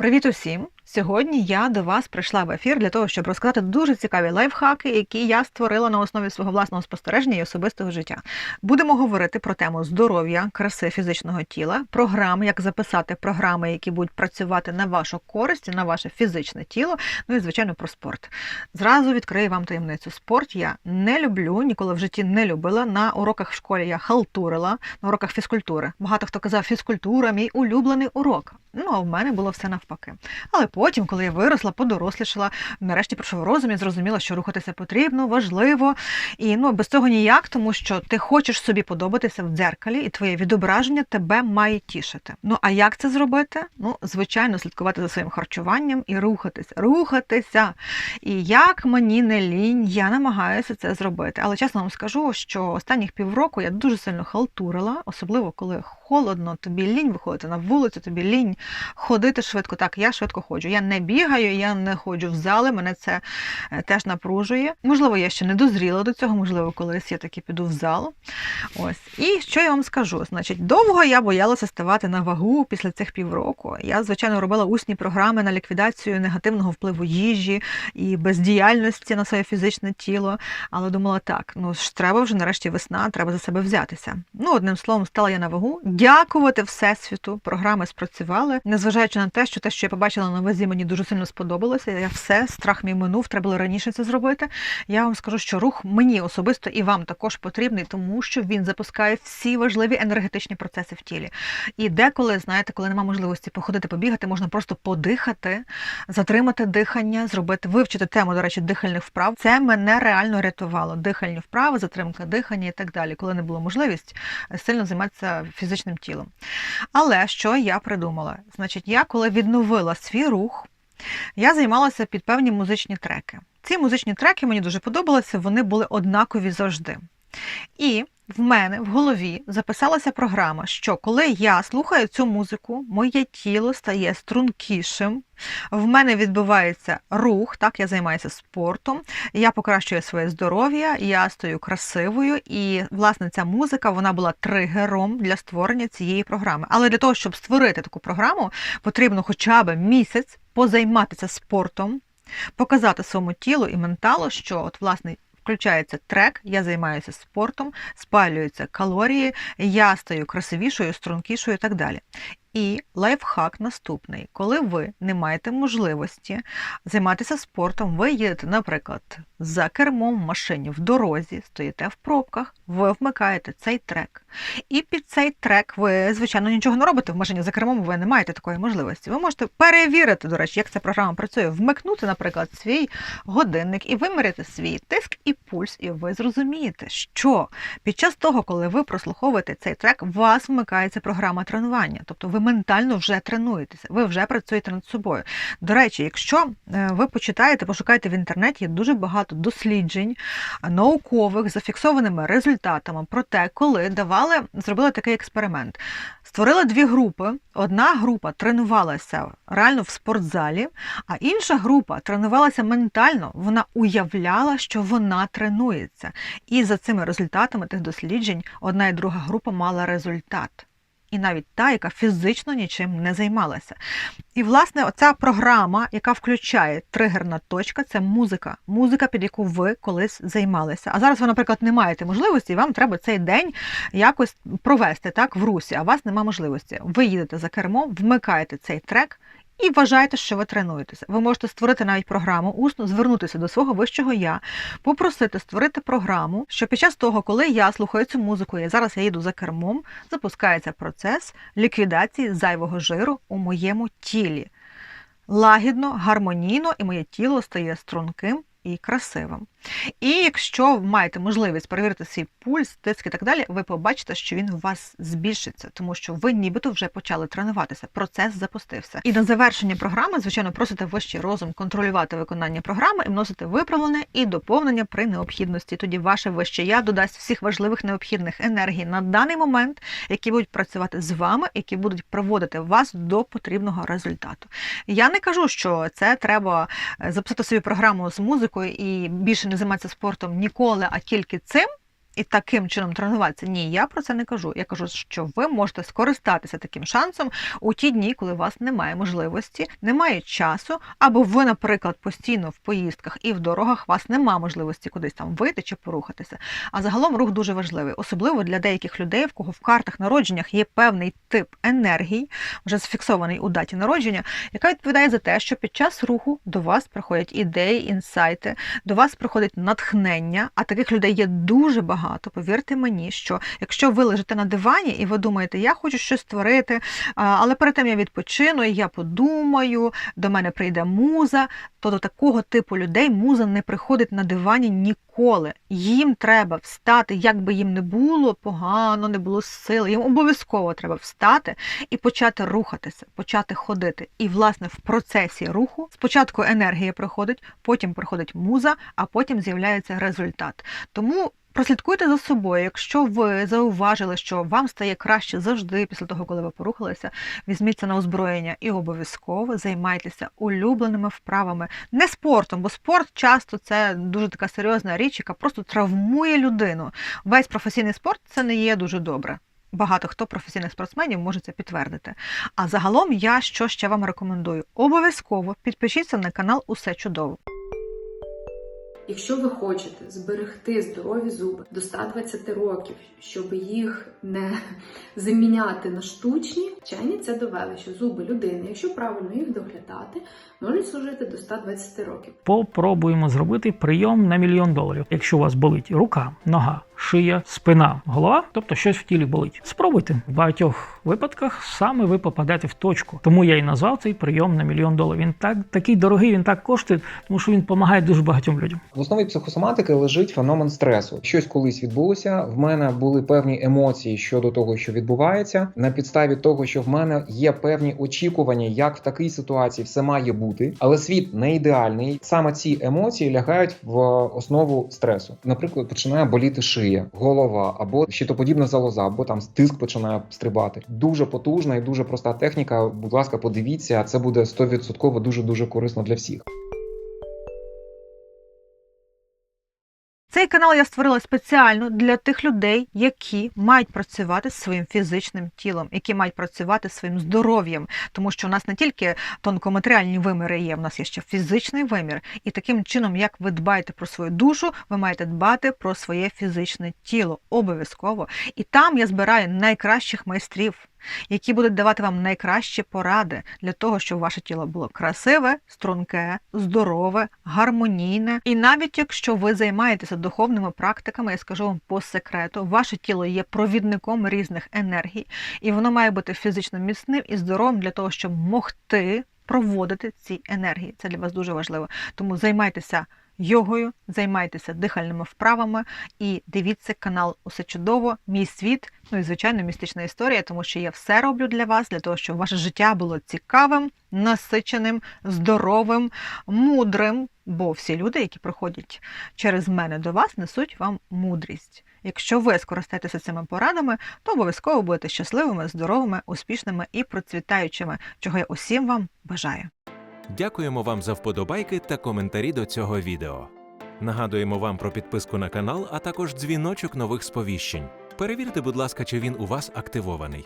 Привіт усім! Сьогодні я до вас прийшла в ефір для того, щоб розказати дуже цікаві лайфхаки, які я створила на основі свого власного спостереження і особистого життя. Будемо говорити про тему здоров'я, краси фізичного тіла, програми, як записати програми, які будуть працювати на вашу користь, на ваше фізичне тіло. Ну і звичайно про спорт. Зразу відкрию вам таємницю. Спорт я не люблю, ніколи в житті не любила. На уроках в школі я халтурила, на уроках фізкультури. Багато хто казав, фізкультура мій улюблений урок. Ну а в мене було все навпаки. Але потім, коли я виросла, подорослішала, нарешті пройшов розум і зрозуміла, що рухатися потрібно, важливо. І ну без цього ніяк, тому що ти хочеш собі подобатися в дзеркалі, і твоє відображення тебе має тішити. Ну а як це зробити? Ну, звичайно, слідкувати за своїм харчуванням і рухатися, рухатися. І як мені не лінь, я намагаюся це зробити. Але чесно вам скажу, що останніх півроку я дуже сильно халтурила, особливо коли холодно, тобі лінь виходити на вулицю, тобі лінь ходити швидко. Так, я швидко ходжу. Я не бігаю, я не ходжу в зали, мене це е, теж напружує. Можливо, я ще не дозріла до цього, можливо, колись я таки піду в зал. Ось. І що я вам скажу? Значить, довго я боялася ставати на вагу після цих півроку. Я, звичайно, робила усні програми на ліквідацію негативного впливу їжі і бездіяльності на своє фізичне тіло. Але думала, так, ну ж треба вже нарешті весна, треба за себе взятися. Ну, одним словом, стала я на вагу. Дякувати Всесвіту, програми спрацювали, незважаючи на те, що те, що я побачила на вазі, мені дуже сильно сподобалося. Я все, страх мій минув, треба було раніше це зробити. Я вам скажу, що рух мені особисто і вам також потрібний, тому що він запускає всі важливі енергетичні процеси в тілі. І деколи, знаєте, коли немає можливості походити, побігати, можна просто подихати, затримати дихання, зробити, вивчити тему, до речі, дихальних вправ. Це мене реально рятувало. Дихальні вправи, затримка дихання і так далі, коли не було можливість сильно займатися фізичним тілом. Але що я придумала? Значить, я коли відновила свій рух, я займалася під певні музичні треки. Ці музичні треки мені дуже подобалися, вони були однакові завжди. І в мене в голові записалася програма, що коли я слухаю цю музику, моє тіло стає стрункішим, в мене відбувається рух, так, я займаюся спортом, я покращую своє здоров'я, я стаю красивою, і, власне, ця музика вона була тригером для створення цієї програми. Але для того, щоб створити таку програму, потрібно хоча б місяць позайматися спортом, показати своєму тілу і менталу, що от, власне, Включається трек, я займаюся спортом, спалюються калорії, я стаю красивішою, стрункішою і так далі. І лайфхак наступний: коли ви не маєте можливості займатися спортом, ви їдете, наприклад, за кермом в машині в дорозі, стоїте в пробках, ви вмикаєте цей трек. І під цей трек ви, звичайно, нічого не робите в машині за кермом, ви не маєте такої можливості. Ви можете перевірити, до речі, як ця програма працює, вмикнути, наприклад, свій годинник і виміряти свій тиск і пульс, і ви зрозумієте, що під час того, коли ви прослуховуєте цей трек, у вас вмикається програма тренування. Тобто ви ментально вже тренуєтеся, ви вже працюєте над собою. До речі, якщо е, ви почитаєте, пошукаєте в інтернеті, є дуже багато досліджень наукових зафіксованими результатами про те, коли давали, зробили такий експеримент. Створили дві групи. Одна група тренувалася реально в спортзалі, а інша група тренувалася ментально. Вона уявляла, що вона тренується. І за цими результатами тих досліджень одна і друга група мала результат і навіть та, яка фізично нічим не займалася. І, власне, оця програма, яка включає тригерна точка, це музика. Музика, під яку ви колись займалися. А зараз ви, наприклад, не маєте можливості, і вам треба цей день якось провести так в русі, а у вас немає можливості. Ви їдете за кермом, вмикаєте цей трек і вважаєте, що ви тренуєтеся. Ви можете створити навіть програму, усно звернутися до свого вищого я, попросити створити програму, що під час того, коли я слухаю цю музику, і зараз я їду за кермом, запускається процес ліквідації зайвого жиру у моєму тілі. Лагідно, гармонійно, і моє тіло стає струнким і красивим. І якщо ви маєте можливість перевірити свій пульс, тиск і так далі, ви побачите, що він у вас збільшиться, тому що ви нібито вже почали тренуватися. Процес запустився. І на завершення програми, звичайно, просите вищий розум контролювати виконання програми і вносити виправлення і доповнення при необхідності. Тоді ваше вище я додасть всіх важливих необхідних енергій на даний момент, які будуть працювати з вами, які будуть приводити вас до потрібного результату. Я не кажу, що це треба е, записати собі програму з музикою і більше не займатися спортом ніколи, а тільки цим. І таким чином тренуватися. Ні, я про це не кажу. Я кажу, що ви можете скористатися таким шансом у ті дні, коли у вас немає можливості, немає часу, або ви, наприклад, постійно в поїздках і в дорогах у вас немає можливості кудись там вийти чи порухатися. А загалом рух дуже важливий, особливо для деяких людей, в кого в картах народженнях є певний тип енергії, вже зафіксований у даті народження, яка відповідає за те, що під час руху до вас приходять ідеї, інсайти, до вас приходить натхнення, а таких людей є дуже багато. Повірте мені, що якщо ви лежите на дивані і ви думаєте, я хочу щось створити, але перед тим я відпочину, я подумаю, до мене прийде муза, то до такого типу людей муза не приходить на дивані ніколи. Їм треба встати, як би їм не було погано, не було сили. Їм обов'язково треба встати і почати рухатися, почати ходити. І, власне, в процесі руху спочатку енергія приходить, потім приходить муза, а потім з'являється результат. Тому. Прослідкуйте за собою, якщо ви зауважили, що вам стає краще завжди після того, коли ви порухалися, візьміться на озброєння і обов'язково займайтеся улюбленими вправами, не спортом, бо спорт часто це дуже така серйозна річ, яка просто травмує людину. Весь професійний спорт це не є дуже добре. Багато хто професійних спортсменів може це підтвердити. А загалом я що ще вам рекомендую? Обов'язково підпишіться на канал Усе чудово. Якщо ви хочете зберегти здорові зуби до 120 років, щоб їх не заміняти на штучні, вчені це довели, що зуби людини, якщо правильно їх доглядати, можуть служити до 120 років. Попробуємо зробити прийом на мільйон доларів. Якщо у вас болить рука, нога, шия, спина, голова, тобто щось в тілі болить. Спробуйте в багатьох випадках саме ви попадете в точку. Тому я і назвав цей прийом на мільйон доларів. Він так такий дорогий, він так коштує, тому що він допомагає дуже багатьом людям. В основі психосоматики лежить феномен стресу. Щось колись відбулося. В мене були певні емоції щодо того, що відбувається. На підставі того, що в мене є певні очікування, як в такій ситуації все має бути, але світ не ідеальний. Саме ці емоції лягають в основу стресу. Наприклад, починає боліти шия, голова або щитоподібна залоза, або там тиск починає стрибати. Дуже потужна і дуже проста техніка. Будь ласка, подивіться, це буде 100% дуже дуже корисно для всіх. Цей канал я створила спеціально для тих людей, які мають працювати з своїм фізичним тілом, які мають працювати з своїм здоров'ям, тому що у нас не тільки тонкоматеріальні виміри є, у нас є ще фізичний вимір. І таким чином, як ви дбаєте про свою душу, ви маєте дбати про своє фізичне тіло обов'язково. І там я збираю найкращих майстрів. Які будуть давати вам найкращі поради для того, щоб ваше тіло було красиве, струнке, здорове, гармонійне. І навіть якщо ви займаєтеся духовними практиками, я скажу вам по секрету, ваше тіло є провідником різних енергій, і воно має бути фізично міцним і здоровим для того, щоб могти проводити ці енергії. Це для вас дуже важливо. Тому займайтеся йогою, займайтеся дихальними вправами і дивіться канал Усе чудово, мій світ. Ну і звичайно, містична історія, тому що я все роблю для вас, для того, щоб ваше життя було цікавим, насиченим, здоровим, мудрим. Бо всі люди, які проходять через мене до вас, несуть вам мудрість. Якщо ви скористаєтеся цими порадами, то обов'язково будете щасливими, здоровими, успішними і процвітаючими, чого я усім вам бажаю. Дякуємо вам за вподобайки та коментарі до цього відео. Нагадуємо вам про підписку на канал, а також дзвіночок нових сповіщень. Перевірте, будь ласка, чи він у вас активований.